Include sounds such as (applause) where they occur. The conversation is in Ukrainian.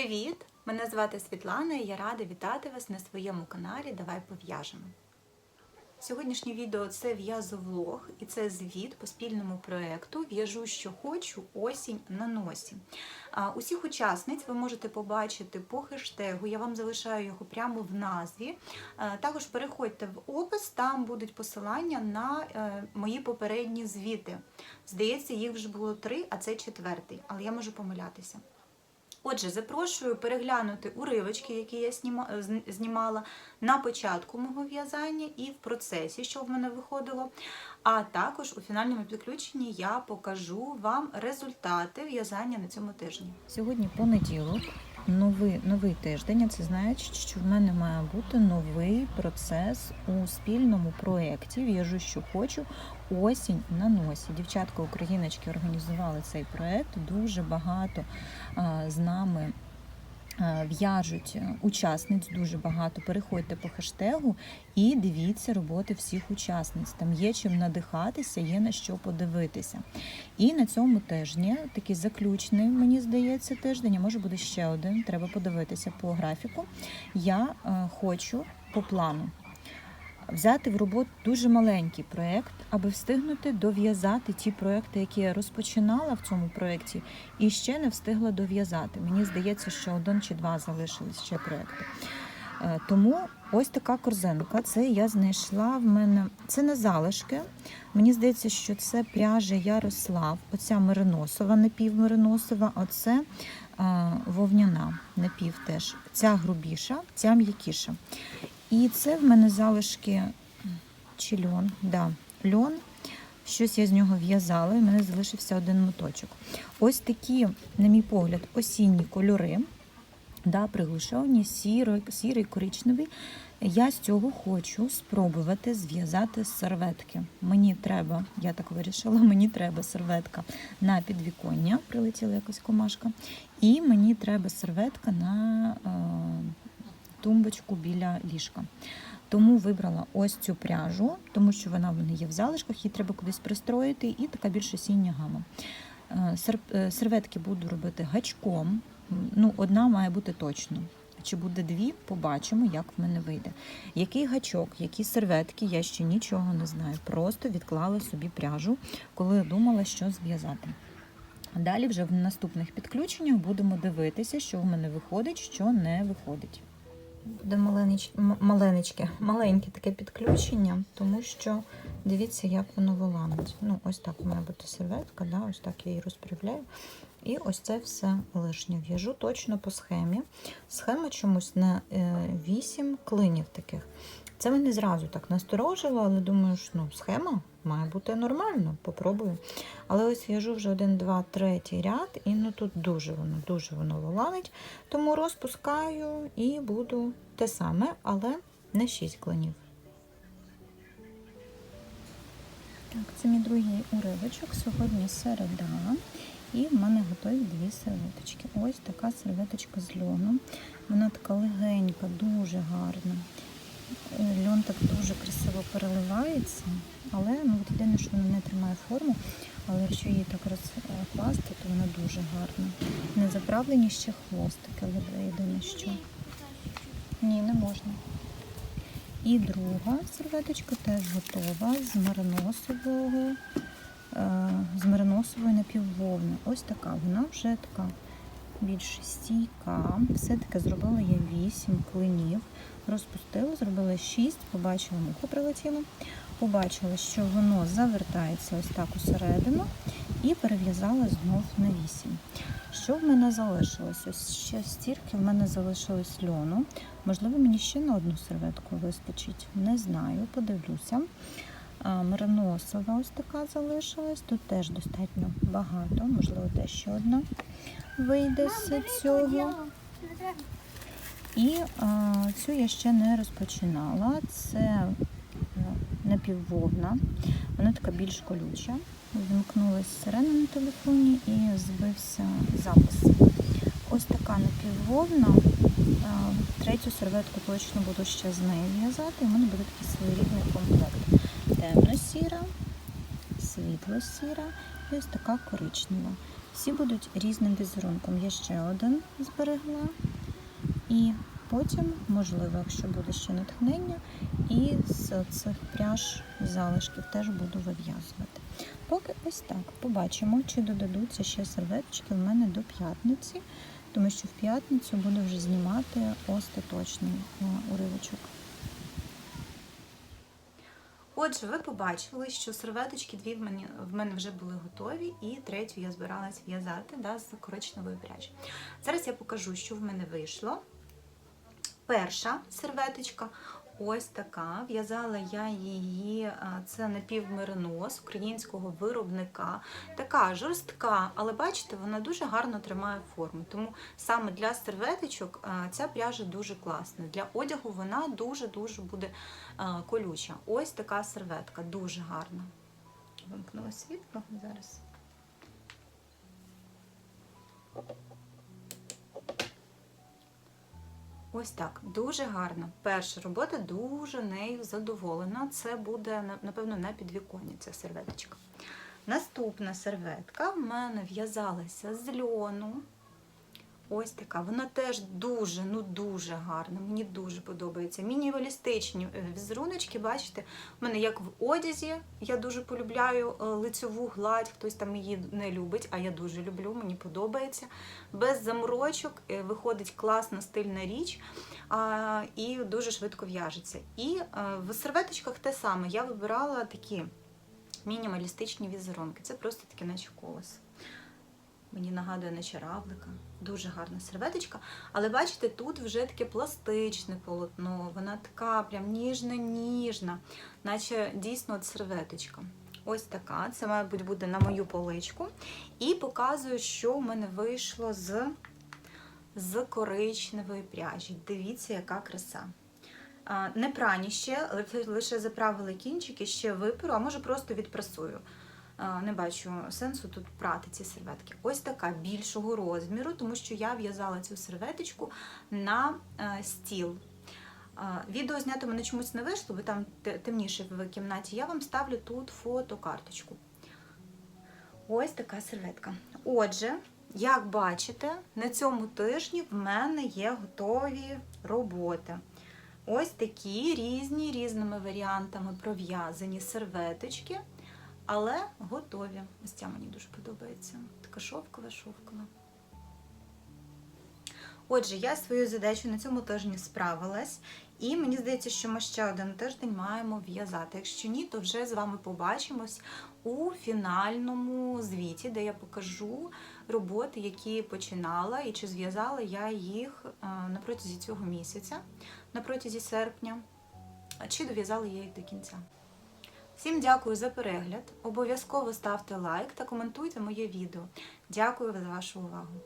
Привіт! Мене звати Світлана і я рада вітати вас на своєму каналі Давай пов'яжемо. Сьогоднішнє відео це в'язовлог і це звіт по спільному проєкту В'яжу, що хочу, осінь на носі. Усіх учасниць ви можете побачити по хештегу, я вам залишаю його прямо в назві. Також переходьте в опис, там будуть посилання на е, мої попередні звіти. Здається, їх вже було три, а це четвертий, але я можу помилятися. Отже, запрошую переглянути уривочки, які я сніма- знімала на початку мого в'язання і в процесі, що в мене виходило. А також у фінальному підключенні я покажу вам результати в'язання на цьому тижні. Сьогодні понеділок, новий, новий тиждень. а Це значить, що в мене має бути новий процес у спільному проєкті В'яжу, що хочу. Осінь на носі. Дівчатка україночки організували цей проєкт. Дуже багато а, з нами. А, В'яжуть е, учасниць дуже багато. Переходьте по хештегу і дивіться роботи всіх учасниць. Там є чим надихатися, є на що подивитися. І на цьому тижні такий заключний, мені здається, тиждень, а може буде ще один. Треба подивитися по графіку. Я е, хочу по плану взяти в роботу дуже маленький проєкт, аби встигнути дов'язати ті проекти, які я розпочинала в цьому проєкті, і ще не встигла дов'язати. Мені здається, що один чи два залишились ще проекти. Е, Тому ось така корзинка. Це я знайшла в мене. Це не залишки. Мені здається, що це пряжа Ярослав. Оця мериносова, напівмериносова, а це е, вовняна напів теж. Ця грубіша, ця м'якіша. І це в мене залишки чи льон. Да, льон. Щось я з нього в'язала, і в мене залишився один моточок. Ось такі, на мій погляд, осінні кольори да, приглушені, сірий, сірий, коричневий. Я з цього хочу спробувати зв'язати серветки. Мені треба, я так вирішила, (laughs) мені треба серветка на підвіконня, прилетіла якась комашка, і мені треба серветка на е, тумбочку біля ліжка. Тому вибрала ось цю пряжу, тому що вона в мене є в залишках, її треба кудись пристроїти, і така більш осіння гама. Е, е, Серветки буду робити гачком. Ну, одна має бути точно. Чи буде дві, побачимо, як в мене вийде. Який гачок, які серветки, я ще нічого не знаю. Просто відклала собі пряжу, коли думала, що зв'язати. Далі вже в наступних підключеннях будемо дивитися, що в мене виходить, що не виходить. Буде маленеч... маленечке, маленьке таке підключення, тому що дивіться, як воно виламить. Ну, ось так має бути серветка, да? ось так я її розправляю. І ось це все лишнє. В'яжу точно по схемі. Схема чомусь на 8 клинів таких. Це мене зразу так насторожило, але думаю, що ну, схема має бути нормально, попробую. Але ось в'яжу вже один, два, третій ряд, і ну тут дуже воно, дуже воно виланить. Тому розпускаю і буду те саме, але не 6 клинів. Так, це мій другий уривочок. Сьогодні середа. І в мене готові дві серветочки. Ось така серветочка з льону. Вона така легенька, дуже гарна. Льон так дуже красиво переливається, але ну, от єдине, що вона не тримає форму, але якщо її так розкласти, то вона дуже гарна. Не заправлені ще хвостики, але єдине що. Ні, не можна. І друга серветочка теж готова з мариносового, е, з мариносової напіввовни. Ось така. Вона вже така більш стійка. Все-таки зробила я 8 клинів. Розпустила, зробила 6, побачила, муху прилетіло. Побачила, що воно завертається ось так усередину і перев'язала знов на 8. Що в мене залишилось? Ось ще стільки в мене залишилось льону. Можливо, мені ще на одну серветку вистачить. Не знаю, подивлюся. А, Мериносова ось така залишилась. Тут теж достатньо багато, можливо, теж ще одна вийде з цього. І а, цю я ще не розпочинала. Це напіввовна, вона така більш колюча. Вимкнулася сирена на телефоні і збився запис. Ось така напіввовна. Третю серветку точно буду ще з нею в'язати. і в мене буде такий своєрідний комплект. Темно-сіра, світло-сіра і ось така коричнева. Всі будуть різним візерунком. Я ще один зберегла. І потім, можливо, якщо буде ще натхнення, і з цих пряж залишків теж буду вив'язувати. Поки ось так. Побачимо, чи додадуться ще серветочки в мене до п'ятниці, тому що в п'ятницю буду вже знімати остаточний е, уривочок. Отже, ви побачили, що серветочки дві в мене, в мене вже були готові, і третю я збиралась в'язати да, з коричневої пряжі. Зараз я покажу, що в мене вийшло. Перша серветочка ось така. В'язала я її, це напівмеринос українського виробника. Така жорстка, але бачите, вона дуже гарно тримає форму. Тому саме для серветочок ця пряжа дуже класна. Для одягу вона дуже-дуже буде колюча. Ось така серветка, дуже гарна. Вимкнула світло зараз. Ось так, дуже гарно. Перша робота дуже нею задоволена. Це буде, напевно, на підвіконні ця серветочка. Наступна серветка в мене в'язалася з льону. Ось така. Вона теж дуже, ну дуже гарна. Мені дуже подобається. Мінімалістичні е, візеруночки, бачите, в мене як в одязі. Я дуже полюбляю е, лицьову гладь, хтось там її не любить, а я дуже люблю, мені подобається. Без заморочок е, виходить класна стильна річ і дуже швидко в'яжеться. І в серветочках те саме. Я вибирала такі мінімалістичні візерунки. Це просто таке наче колесо. Мені нагадує наче равлика. Дуже гарна серветочка. Але бачите, тут вже таке пластичне полотно. Вона така прям ніжна-ніжна, наче дійсно от серветочка. Ось така. Це, мабуть, буде на мою поличку. І показую, що в мене вийшло з, з коричневої пряжі. Дивіться, яка краса. Не прані ще, лише- заправили кінчики, ще виперу, а може просто відпрасую. А, Не бачу сенсу тут прати ці серветки. Ось така більшого розміру, тому що я в'язала цю серветочку на е, стіл. Відео знято мене чомусь не вийшло, бо там темніше в кімнаті. Я вам ставлю тут фотокарточку. Ось така серветка. Отже, як бачите, на цьому тижні в мене є готові роботи. Ось такі різні різними варіантами пров'язані серветочки, але готові. Ось ця мені дуже подобається. Така шовкова, шовкова. Отже, я свою задачу на цьому тижні справилась, і мені здається, що ми ще один тиждень маємо в'язати. Якщо ні, то вже з вами побачимось у фінальному звіті, де я покажу роботи, які починала, і чи зв'язала я їх е, на протязі цього місяця, на протязі серпня, чи дов'язала я їх до кінця. Всім дякую за перегляд. Обов'язково ставте лайк та коментуйте моє відео. Дякую за вашу увагу.